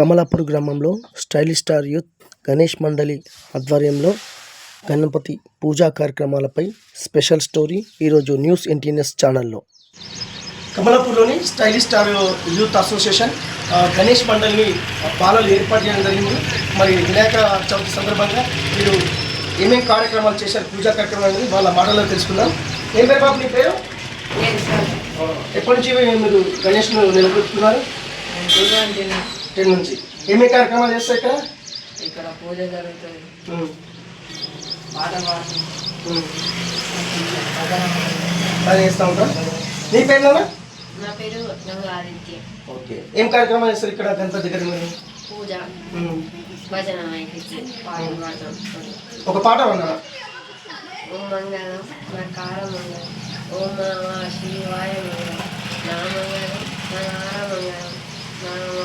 కమలాపూర్ గ్రామంలో stylish star youth Ganesh మండలి ఆధ్వర్యంలో గణపతి పూజా కార్యక్రమాలపై స్పెషల్ స్టోరీ ఈరోజు న్యూస్ ఎన్టీఎన్ఎస్ ఛానల్లో. కమలాపూర్లోని stylish star youth association Ganesh మండలిని పాలలు ఏర్పాటు చేయడం జరిగింది. మరి వినాయక చవితి సందర్భంగా మీరు ఏమేమి కార్యక్రమాలు చేశారు పూజా కార్యక్రమాలు అనేది వాళ్ళ మాటల్లో తెలుసుకుందాం. ఏం పేరు బాబు నీ పేరు? ఎప్పటి నుంచి మీరు గణేష్ను నిలబెట్టుకున్నారు? టెన్ నుంచి? ఏమేమి కార్యక్రమాలు చేస్తాయి ఇక్కడ? ఇక్కడ పూజ జరుగుతుంది. పాట పాడుతుంది చేస్తూ ఉంటాం నీ పేరు? నా పేరు ఆదిత్య ఓకే. ఏం కార్యక్రమాలు చేస్తారు ఇక్కడ గణపతి దగ్గర మీరు? పూజ. భజన ఒక పాట ఉన్నా ఓం మంగళం నా కార మంగళం ఓం శివాయ మంగళం. నా మంగళం నా నార మంగళం నా నమ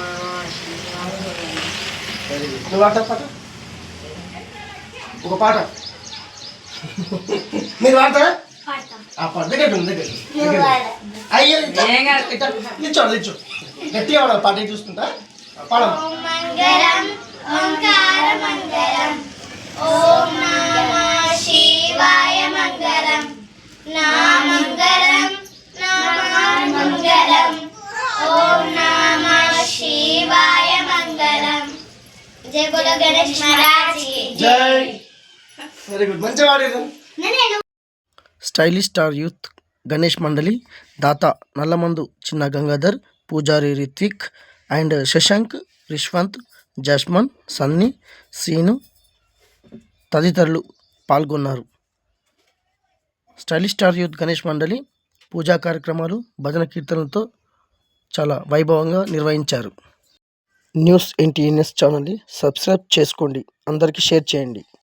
శివాయ మంగళం వెరీ గుడ్ నువ్వు పాట పాట? ఒక పాట. మీరు పాడతారా? ఆ పాట దగ్గర దగ్గర. అయ్యో నిల్చోండి నిల్చో గట్టిగా పాట చూసుకుంటా? పాడమ్మా. జయ బోలో గణేష్ మహారాజ్కి. జై. వెరీ గుడ్ మంచిగా పాడారు నేను స్టైలిష్ స్టార్ యూత్ గణేష్ మండలి దాత నల్లమందు చిన్న గంగాధర్ పూజారి రిత్విక్ అండ్ శశాంక్ రిష్వంత్ జస్మన్ సన్నీ సీను తదితరులు పాల్గొన్నారు. స్టైలిష్ స్టార్ యూత్ గణేష్ మండలి పూజా కార్యక్రమాలు భజన కీర్తనలతో చాలా వైభవంగా నిర్వహించారు. న్యూస్ ఎన్టీఎన్ఎస్ ఛానల్ని సబ్స్క్రైబ్ చేసుకోండి. అందరికీ షేర్ చేయండి.